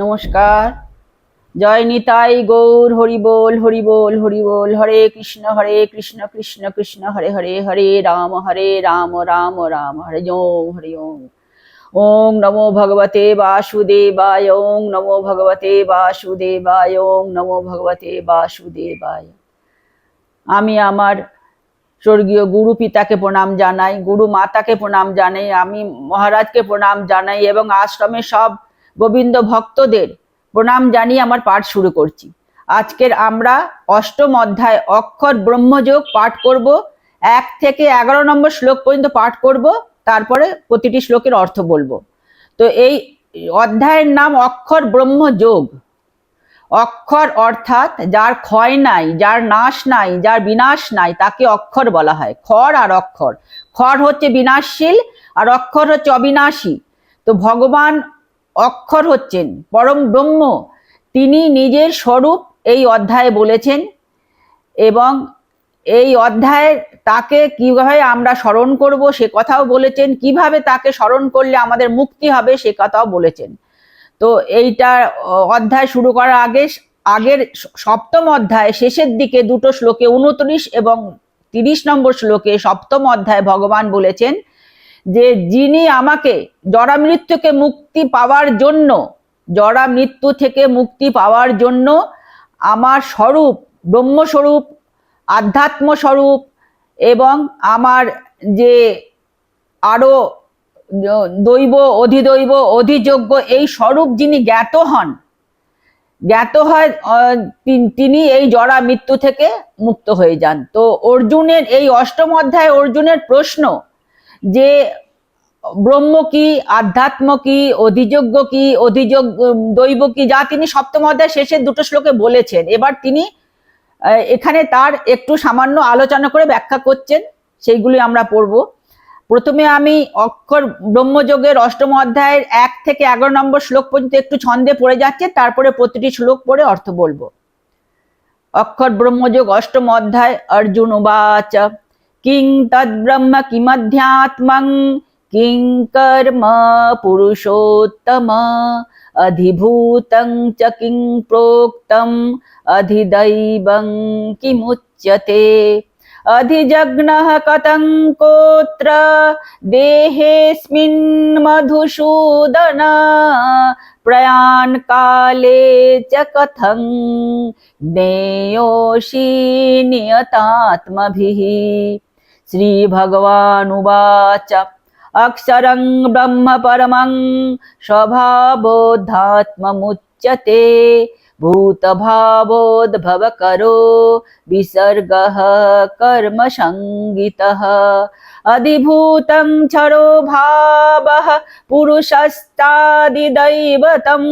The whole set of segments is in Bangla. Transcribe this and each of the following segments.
নমস্কার। জয় নিতাই গৌর, হরি বল হরি বল হরি বল, হরে কৃষ্ণ হরে কৃষ্ণ কৃষ্ণ কৃষ্ণ, হরে হরে হরে রাম হরে রাম রাম রাম, হরে ওম হরি ওম ওং নমো ভগবতে বাসুদেবায় ওং নমো ভগবতে বাসুদেবায় ওং নমো ভগবতে বাসুদেবায়। আমি আমার স্বর্গীয় গুরু পিতাকে প্রণাম জানাই, গুরু মাতাকে প্রণাম জানাই, আমি মহারাজকে প্রণাম জানাই এবং আশ্রমে সব গোবিন্দ ভক্তদের প্রণাম জানিয়ে আমার পাঠ শুরু করছি। আজকের আমরা অষ্টম অধ্যায় অক্ষর ব্রহ্মযোগ পাঠ করব। এক থেকে এগারো নম্বর শ্লোক পর্যন্ত পাঠ করব। তারপরে প্রতিটি শ্লোকের অর্থ বলব। তো এই অধ্যায়ের নাম অক্ষর ব্রহ্মযোগ। অক্ষর অর্থাৎ যার ক্ষয় নাই, যার নাশ নাই, যার বিনাশ নাই, তাকে অক্ষর বলা হয়। খর আর অক্ষর। খর হচ্ছে বিনাশশীল আর অক্ষর হচ্ছে অবিনাশী। তো ভগবান অক্ষর হচ্ছেন, পরম ব্রহ্ম। তিনি নিজের স্বরূপ এই অধ্যায়ে বলেছেন এবং এই অধ্যায়ে তাকে কীভাবে আমরা স্মরণ করব, সে কথাও বলেছেন। কীভাবে তাকে স্মরণ করলে আমাদের মুক্তি হবে, সে কথাও বলেছেন। তো এইটা অধ্যায় শুরু করার আগে, আগের সপ্তম অধ্যায় শেষের দিকে দুটো শ্লোকে উনত্রিশ এবং তিরিশ নম্বর শ্লোকে সপ্তম অধ্যায় ভগবান বলেছেন যে যিনি আমাকে জরা মৃত্যুকে মুক্তি পাওয়ার জন্য, জরা মৃত্যু থেকে মুক্তি পাওয়ার জন্য আমার স্বরূপ, ব্রহ্মস্বরূপ আধ্যাত্ম স্বরূপ এবং আমার যে আরও দৈব, অধিদৈব, অধিযোগ্য এই স্বরূপ যিনি জ্ঞাত হন, জ্ঞাত হয় তিনি এই জরা মৃত্যু থেকে মুক্ত হয়ে যান। তো অর্জুনের এই অষ্টম অধ্যায় অর্জুনের প্রশ্ন যে ব্রহ্ম কি, আধ্যাত্ম কি, অধিযোগ্য কি, অধিযোগ দৈব কি, যা তিনি সপ্তম অধ্যায় শেষের দুটো শ্লোকে বলেছেন। এবার তিনি এখানে তার একটু সামান্য আলোচনা করে ব্যাখ্যা করছেন, সেইগুলি আমরা পড়ব। প্রথমে আমি অক্ষর ব্রহ্মযোগের অষ্টম অধ্যায়ের এক থেকে এগারো নম্বর শ্লোক পর্যন্ত একটু ছন্দে পড়ে যাচ্ছে, তারপরে প্রতিটি শ্লোক পড়ে অর্থ বলব। অক্ষর ব্রহ্মযোগ অষ্টম অধ্যায়, অর্জুন উবাচ। किं तद्ब्रह्म किमध्यात्मं? किं कर्म पुरुषोत्तम? अधिभूतं च किं प्रोक्तम् अधिदैवं किमुच्यते? अधिजग्नः कथं कोत्र? देहेऽस्मिन् मधुसूदन? प्रयाणकाले च कथं? ज्ञेयोषि नियतात्मभिः? श्रीभगवानुवाच अक्षरं ब्रह्म परमं स्वभावोद्धात्ममुच्यते भूतभावोद्भवकरो विसर्गः कर्मसङ्गितः अधिभूतं क्षरो भावः पुरुषस्तादिदैवतम्।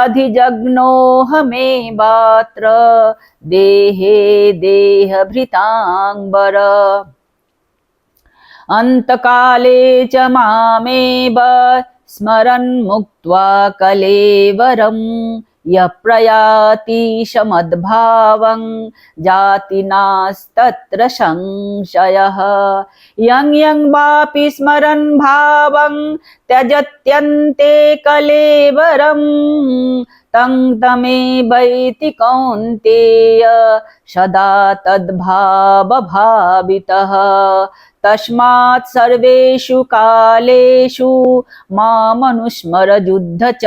अधिजग्नोऽहमेवात्र देहे देहभृताङ्बर अन्तकाले च मामेव स्मरन् मुक्त्वा कलेवरं यः प्रयाति समद्भावं जातिनास्तत्र संशयः। यं यं वापि स्मरन् भावं त्यजत्यन्ते कलेवरं। तं तमेवैति कौन्तेय सदा तद्भावभावितः। तस्मात् सर्वेषु कालेषु मामनुस्मरयुद्ध च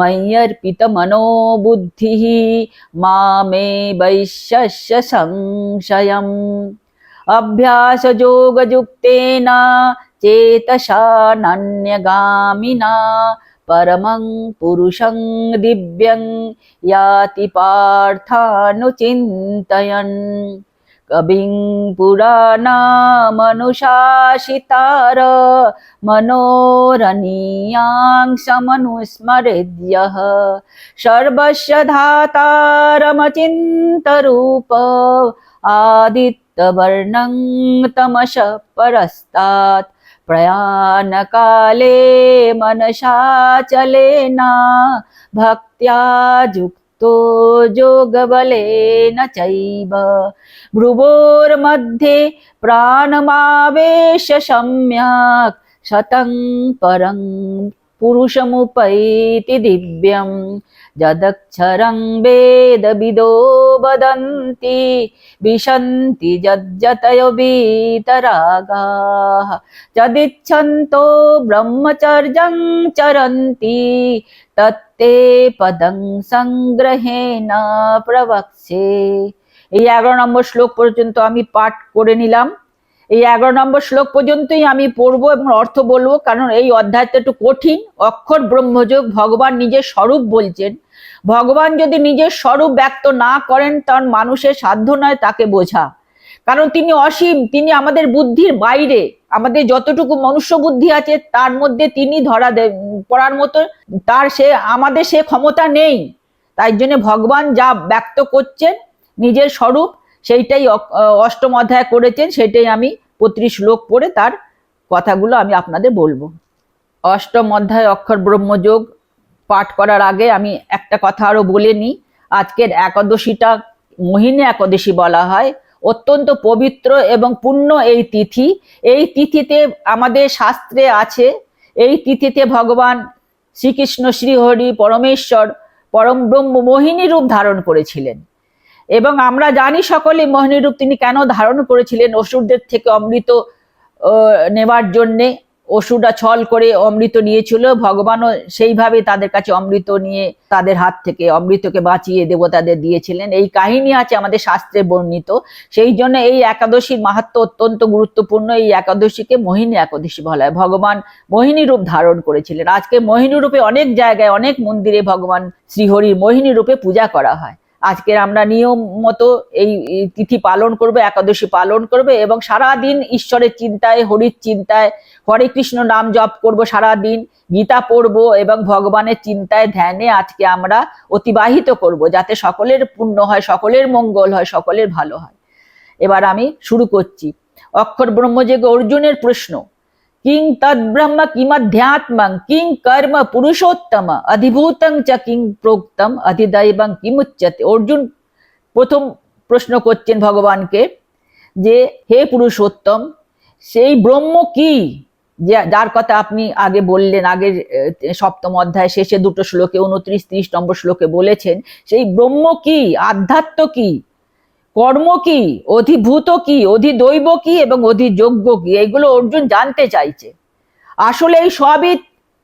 मय्यर्पितमनो बुद्धिः मामे वैश्यस्य संशयम्। अभ्यासयोगयुक्तेन चेतसा नान्यगामिना परमं पुरुषं दिव्यं याति पार्थानुचिन्तयन्। कविं पुराणामनुशासितार मनोरनीयांशमनुस्मरेद्यः। सर्वस्य धातारमचिन्तरूप आदित्यवर्णं तमसः परस्तात् प्रयाणकाले मनसा चलेना भक्त्या युक् तो योगबलेन चैव भ्रुवोर्मध्ये प्राणमावेश सम्यक् शतं परं पुरुषमुपैति दिव्यं यदक्षरं वेदविदो वदन्ति विशन्ति यज्जतयो वीतरागाः यदिच्छन्तो ब्रह्मचर्यं चरन्ति তত্তে পদং সংগ্রহেণ প্রবক্ষে এই এগারো নম্বর শ্লোক পর্যন্ত আমি পাঠ করে নিলাম এই এগারো নম্বর শ্লোক পর্যন্তই আমি পড়ব এবং অর্থ বলব, কারণ এই অধ্যায়টা একটু কঠিন। অক্ষর ব্রহ্মযোগ ভগবান নিজের স্বরূপ বলছেন। ভগবান যদি নিজের স্বরূপ ব্যক্ত না করেন, তখন মানুষের সাধ্য নয় তাকে বোঝা। কারণ তিনি অসীম, তিনি আমাদের বুদ্ধির বাইরে। আমাদের যতটুকু মনুষ্য বুদ্ধি আছে, তার মধ্যে তিনি ধরা পড়ার মতো, তার সে, আমাদের সে ক্ষমতা নেই। তাই জন্য ভগবান যা ব্যক্ত করছেন, নিজের স্বরূপ সেইটাই অষ্টম অধ্যায় করেছেন সেটাই আমি প্রতি শ্লোক পড়ে তার কথাগুলো আমি আপনাদের বলব। অষ্টম অধ্যায় অক্ষর ব্রহ্মযোগ পাঠ করার আগে আমি একটা কথা আরও বলে নিই। আজকের একাদশীটা মোহিনী একাদশী বলা হয়। অত্যন্ত পবিত্র এবং পুণ্য এই তিথি। এই তিথিতে আমাদের শাস্ত্রে আছে, এই তিথিতে ভগবান শ্রীকৃষ্ণ শ্রীহরি পরমেশ্বর পরম ব্রহ্ম মোহিনী রূপ ধারণ করেছিলেন। এবং আমরা জানি সকলে মোহিনী রূপ তিনি কেন ধারণ করেছিলেন অসুরদের থেকে অমৃত নেবার জন্যে। অসুররা ছল করে অমৃত নিয়েছিল। ভগবানও সেইভাবে তাদের কাছে অমৃত নিয়ে তাদের হাত থেকে অমৃতকে বাঁচিয়ে দেবতাদের দিয়েছিলেন। এই কাহিনী আছে আমাদের শাস্ত্রে বর্ণিত। সেই জন্য এই একাদশীর মাহাত্ম অত্যন্ত গুরুত্বপূর্ণ। এই একাদশীকে মোহিনী একাদশী বলা হয়। ভগবান মোহিনী রূপ ধারণ করেছিলেন। আজকে মোহিনী রূপে অনেক জায়গায়, অনেক মন্দিরে ভগবান শ্রীহরির মোহিনী রূপে পূজা করা হয়। আজকের আমরা নিয়ম মতো এই তিথি পালন করবে, একাদশী পালন করবে এবং সারা দিন ঈশ্বরের চিন্তায়, হরির চিন্তায়, হরে কৃষ্ণ নাম জপ করব সারা দিন গীতা পড়ব এবং ভগবানের চিন্তায়, ধ্যানে আজকে আমরা অতিবাহিত করব যাতে সকলের পুণ্য হয়, সকলের মঙ্গল হয়, সকলের ভালো হয়। এবার আমি শুরু করছি। অক্ষর ব্রহ্মযোগ অর্জুনের প্রশ্ন। কিং তদ্ব্রহ্ম কিমধ্যাত্মং কিং কর্ম পুরুষোত্তম অধিভূতং চ কিং প্রোক্তম অধিদৈবং কিমুচ্যতে অর্জুন প্রথম প্রশ্ন করছেন ভগবানকে যে হে পুরুষোত্তম সেই ব্রহ্ম কি? যে- যার কথা আপনি আগে বললেন, আগের সপ্তম অধ্যায় শেষে দুটো শ্লোকে, উনত্রিশ, ত্রিশ নম্বর শ্লোকে বলেছেন, সেই ব্রহ্ম কি? আধ্যাত্ম কি? কর্ম কি? অধিভূত কি? অধিদৈব কি? এবং অধিযোগ্য কি? এইগুলো অর্জুন জানতে চাইছে। আসলে এই সবই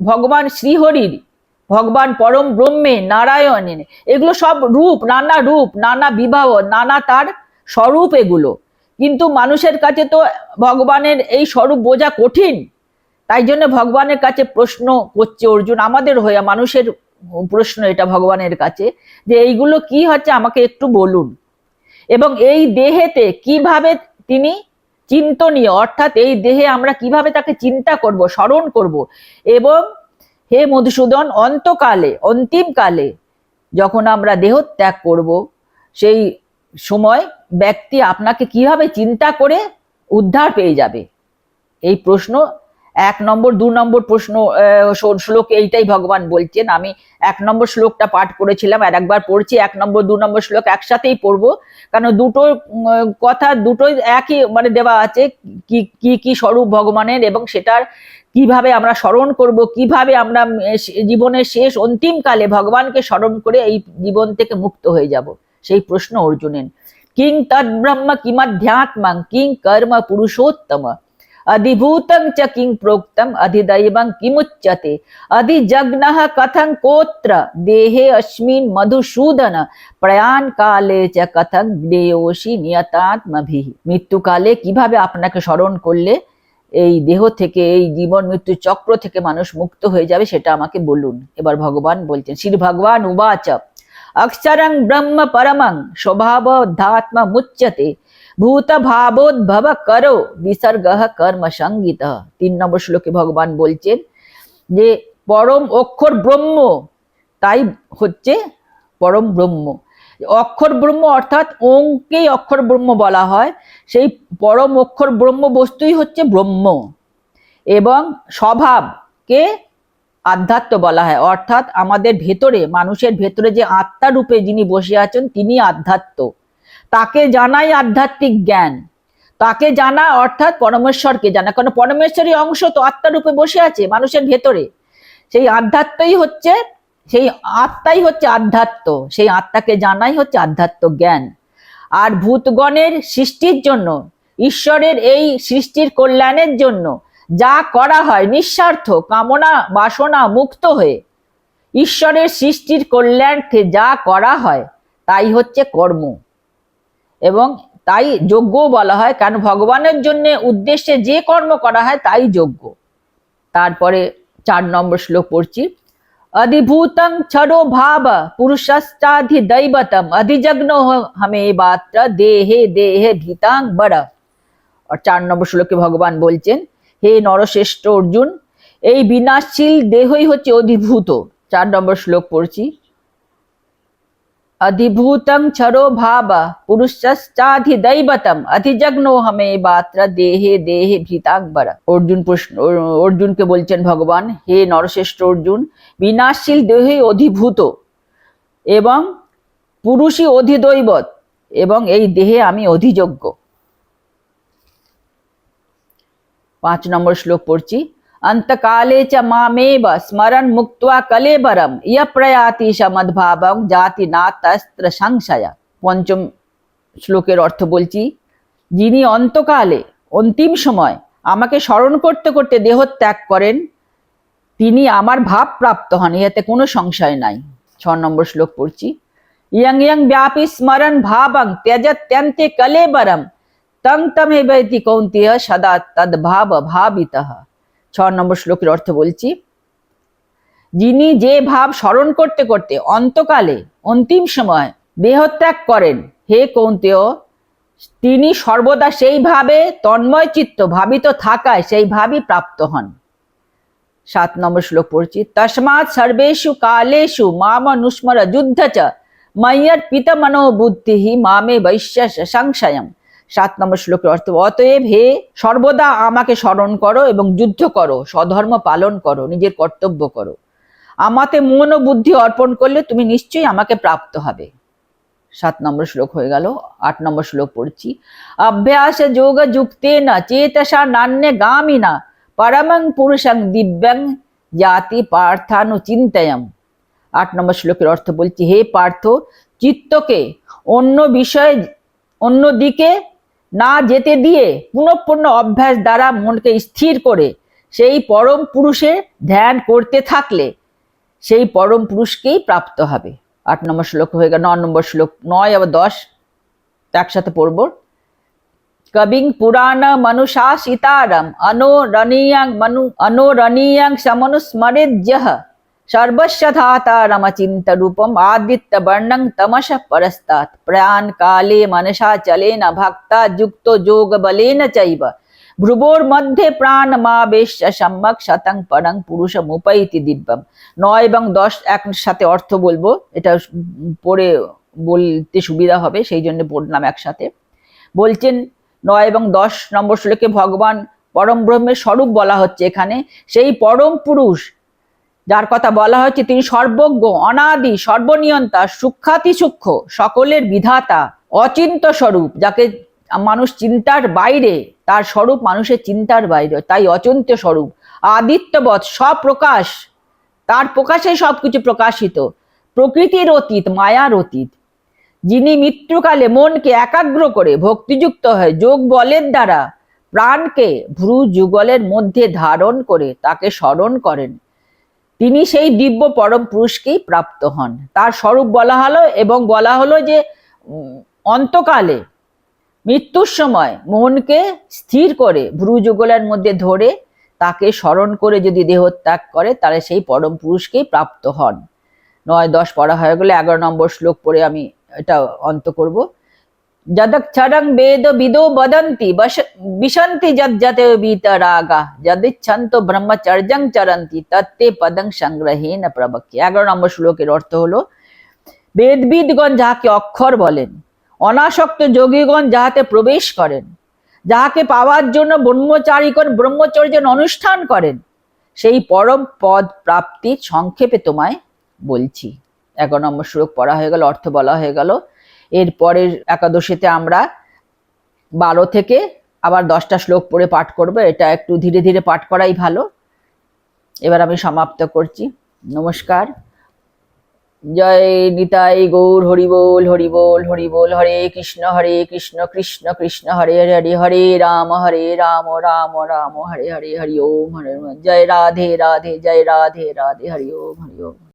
ভগবান শ্রীহরির, ভগবান পরম ব্রহ্মে, নারায়ণের। এগুলো সব রূপ, নানা রূপ, নানা বিবাহ, নানা তার স্বরূপ এগুলো। কিন্তু মানুষের কাছে তো ভগবানের এই স্বরূপ বোঝা কঠিন। তাই জন্য ভগবানের কাছে প্রশ্ন করছে অর্জুন, আমাদের হয়ে, মানুষের প্রশ্ন এটা ভগবানের কাছে, যে এইগুলো কি হচ্ছে আমাকে একটু বলুন। এবং এই দেহেতে কীভাবে তিনি চিন্তনীয়, অর্থাৎ এই দেহে আমরা কীভাবে তাকে চিন্তা করব, স্মরণ করব এবং হে মধুসূদন, অন্তকালে, অন্তিমকালে যখন আমরা দেহ ত্যাগ করব, সেই সময় ব্যক্তি আপনাকে কীভাবে চিন্তা করে উদ্ধার পেয়ে যাবে? এই প্রশ্ন, এক নম্বর, দু নম্বর প্রশ্ন শ্লোকে এইটাই ভগবান বলছেন। আমি এক নম্বর শ্লোকটা পাঠ করেছিলাম আর একবার পড়ছি, এক নম্বর, দু নম্বর শ্লোক একসাথেই পড়ব। কারণ দুটো কথা দুটোই একই মানে দেওয়া আছে, কি কি কি স্বরূপ ভগবানের এবং সেটার কীভাবে আমরা স্মরণ করব, কীভাবে আমরা জীবনের শেষ অন্তিম কালে ভগবানকে স্মরণ করে এই জীবন থেকে মুক্ত হয়ে যাব? সেই প্রশ্ন অর্জুনের কিং তদ্ব্রহ্ম কিমাধ্যাত্মং, কিং কর্ম পুরুষোত্তম। अधिभूतं च किं प्रोक्तम् अधिदैवं किमुच्यते अधिजग्नः कथं कोत्र देहे अस्मिन् मधुसूदन প্রয়াণ কালে চ কথক দেয়সী নিয়তাত্মভিহ মৃত্যুকালে কিভাবে আপনাকে স্মরণ করলে এই দেহ থেকে এই জীবন মৃত্যু চক্র থেকে মানুষ মুক্ত হয়ে যাবে সেটা আমাকে বলুন এবার ভগবান বলছেন শ্রী ভগবান উবাচ অক্ষরং ব্রহ্ম পরমং স্বভাবধাত্ম মুচ্যতে ভূত ভাবোদ্ভব করো বিসর্গ কর্ম সংগীত তিন নম্বর শ্লোকে ভগবান বলছেন যে পরম অক্ষর ব্রহ্ম তাই হচ্ছে পরম ব্রহ্ম অক্ষর ব্রহ্ম অর্থাৎ ওংকেই অক্ষর ব্রহ্ম বলা হয়, সেই পরম অক্ষর ব্রহ্ম বস্তুই হচ্ছে ব্রহ্ম। এবং স্বভাবকে আধ্যাত্ম বলা হয়, অর্থাৎ আমাদের ভেতরে, মানুষের ভেতরে যে আত্মা রূপে যিনি বসে আছেন, তিনি আধ্যাত্ম। তাকে জানাই আধ্যাত্মিক জ্ঞান। তাকে জানা অর্থাৎ পরমেশ্বরকে জানা কারণ পরমেশ্বরই অংশ তো আত্মারূপে বসে আছে মানুষের ভেতরে। সেই আধ্যাত্মই হচ্ছে, সেই আত্মাই হচ্ছে আধ্যাত্ম। সেই আত্মাকে জানাই হচ্ছে আধ্যাত্ম জ্ঞান। আর ভূতগণের সৃষ্টির জন্য, ঈশ্বরের এই সৃষ্টির কল্যাণের জন্য যা করা হয় নিঃস্বার্থ, কামনা বাসনা মুক্ত হয়ে, ঈশ্বরের সৃষ্টির কল্যাণকে যা করা হয়, তাই হচ্ছে কর্ম। এবং তাই যজ্ঞ বলা হয়, কারণ ভগবানের জন্য উদ্দেশ্যে যে কর্ম করা হয় তাই যজ্ঞ। তারপরে চার নম্বর শ্লোক পড়ছি। অধিভূতং ছড়ো ভাব পুরুষাধিদৈবতম দৈবতম, অধিজগ্ন হমে বাত্র দেহে দেহে ভীতাং বড় আর চার নম্বর শ্লোকে ভগবান বলছেন, হে নরশ্রেষ্ঠ অর্জুন, এই বিনাশশীল দেহই হচ্ছে অধিভূত। চার নম্বর শ্লোক পড়ছি। অধিভূতং ছরো ভাব পুরুষাধি দৈবতম অধিজগ্নো হমে বাত্র দেহে দেহে ভীতাকবর অর্জুন প্রশ্ন অর্জুনকে বলছেন ভগবান, হে নরশ্রেষ্ঠ অর্জুন, বিনাশশীল দেহে অধিভূত এবং পুরুষই অধিদৈবত এবং এই দেহে আমি অধিযোগ্য। পাঁচ নম্বর শ্লোক পড়ছি। अंतकाले च मामेव स्मरन् मुक्त्वा कलेबरम ইয় প্রয়াতি সমদ্ভাবং জাতি না তস্ত্র সংশয় পঞ্চম শ্লোকের অর্থ বলছি যিনি অন্তকালে অন্তিম সময় আমাকে স্মরণ করতে করতে দেহ ত্যাগ করেন তিনি আমার ভাব প্রাপ্ত হন ইহাতে কোনো সংশয় নাই ছ নম্বর শ্লোক পড়ছি ইয়ং ইয়ং ব্যাপী স্মরণ ভাবং ত্যজত্যন্তে কলেবরম তং তমে বৈতি কৌন্তেয় সদা তদ্ভাব ভাবিতঃ ছ নম্বর শ্লোকের অর্থ বলছি, যিনি যে ভাব স্মরণ করতে করতে অন্তকালে অন্তিম সময় দেহত্যাগ করেন, হে কৌন্তেয়, তিনি সর্বদা সেইভাবে তন্ময় চিত্ত ভাবিত থাকায় সেই ভাবই প্রাপ্ত হন। সাত নম্বর শ্লোক পড়ছি, তসমাৎ সর্বেশু কালেশু মাম নুস্মর যুদ্ধ চ ময়্যর পিত মনোবুদ্ধি মামে বৈশ্য সংশয়ম। সাত নম্বর শ্লোকের অর্থ, অতএব হে, সর্বদা আমাকে স্মরণ করো এবং যুদ্ধ করো, স্বধর্ম পালন করো, নিজের কর্তব্য করো। আমাতে মন ও বুদ্ধি অর্পণ করলে তুমি নিশ্চয়ই আমাকে প্রাপ্ত হবে। সাত নম্বর শ্লোক হয়ে গেল, আট নম্বর শ্লোক পড়ছি। অভ্যাস যোগ যুক্তে না, চেতসা নান্যে গামিনা, পরমং পুরুষং দিব্যাং জাতি পার্থানু পার্থানুচিন্তয়ম আট নম্বর শ্লোকের অর্থ বলছি, হে পার্থ, চিত্তকে অন্য বিষয়ে, অন্য দিকে না যেতে দিয়ে পুনঃপুণ্য অভ্যাস দ্বারা মনকে স্থির করে সেই পরম পুরুষের ধ্যান করতে থাকলে সেই পরম পুরুষকেই প্রাপ্ত হবে। আট নম্বর শ্লোক হয়ে গেল, ন নম্বর শ্লোক, নয় আবার দশ একসাথে পড়ব। কবিং পুরাণ মনুষাসিতারম অনোরণীয়াং মনু অনোরণীয়াং সমনুস্মরেদ सर्वस्वधातारमचिन्त रूपम आदित्य वर्णं तमश परस्तात् प्रयाण काले मनसा चलेन भक्ता युक्तो যোগ বলেন চৈব ভ্রুবোর মধ্যে প্রাণ মা বেশ সম্যক শতং পরং পুরুষ মুপাইতি দিব্যম নয় এবং দশ একসাথে অর্থ বলবো এটা পড়ে বলতে সুবিধা হবে সেই জন্য পড়লাম একসাথে বলছেন নয় এবং দশ নম্বর শ্লোকে ভগবান পরম ব্রহ্মের স্বরূপ বলা হচ্ছে এখানে সেই পরম পুরুষ যার কথা বলা হয়েছে তিনি সর্বজ্ঞ, অনাদি, সর্বনিয়ন্তা সূক্ষাতি সূক্ষ্ম, সকলের বিধাতা, অচিন্ত স্বরূপ, যাকে মানুষ চিন্তার বাইরে, তার স্বরূপ মানুষের চিন্তার বাইরে, তাই অচিন্ত স্বরূপ, আদিত্যবৎ সপ্রকাশ তার প্রকাশে সবকিছু প্রকাশিত, প্রকৃতির অতীত, মায়ার অতীত। যিনি মৃত্যুকালে মনকে একাগ্র করে ভক্তিযুক্ত হয় যোগ বলের দ্বারা প্রাণকে ভ্রু যুগলের মধ্যে ধারণ করে তাকে স্মরণ করেন। তিনি সেই দিব্য পরম পুরুষকেই প্রাপ্ত হন। তার স্বরূপ বলা হলো এবং বলা হলো যে অন্তকালে মৃত্যুর সময় মনকে স্থির করে ভ্রুযুগলের মধ্যে ধরে তাকে স্মরণ করে যদি দেহত্যাগ করে, তাহলে সেই পরম পুরুষকেই প্রাপ্ত হন। নয় দশ পড়া হয়ে গেলে এগারো নম্বর শ্লোক পড়ে আমি এটা অন্ত করব। যদক্ষরং বেদ বিদো বদন্তি বিশন্তি যজ্জতে বিতরাগা যদিচ্ছন্ত ব্রহ্মচর্যং চরন্তি তত্তে পদং সংগ্রহেন প্রবক্য এগারো নম্বর শ্লোকের অর্থ হলো বেদবিদগণ যাহাকে অক্ষর বলেন, অনাসক্ত যোগীগণ যাহাতে প্রবেশ করেন, যাহাকে পাওয়ার জন্য ব্রহ্মচারীগণ ব্রহ্মচর্যের অনুষ্ঠান করেন, সেই পরম পদ প্রাপ্তি সংক্ষেপে তোমায় বলছি। এগারো নম্বর শ্লোক পড়া হয়ে গেল, অর্থ বলা হয়ে গেল এর পরের একাদশীতে আমরা বারো থেকে আবার দশটা শ্লোক পড়ে পাঠ করব। এটা একটু ধীরে ধীরে পাঠ করাই ভালো। এবার আমি সমাপ্ত করছি। নমস্কার। জয় নিতাই গৌর হরিবোল হরিবোল হরিবোল, হরে কৃষ্ণ হরে কৃষ্ণ কৃষ্ণ কৃষ্ণ, হরে হরে হরে রাম হরে রাম রাম রাম, হরে হরে, হরি ওম, হরে। জয় রাধে রাধে, জয় রাধে রাধে, হরি ওম হরি ওম।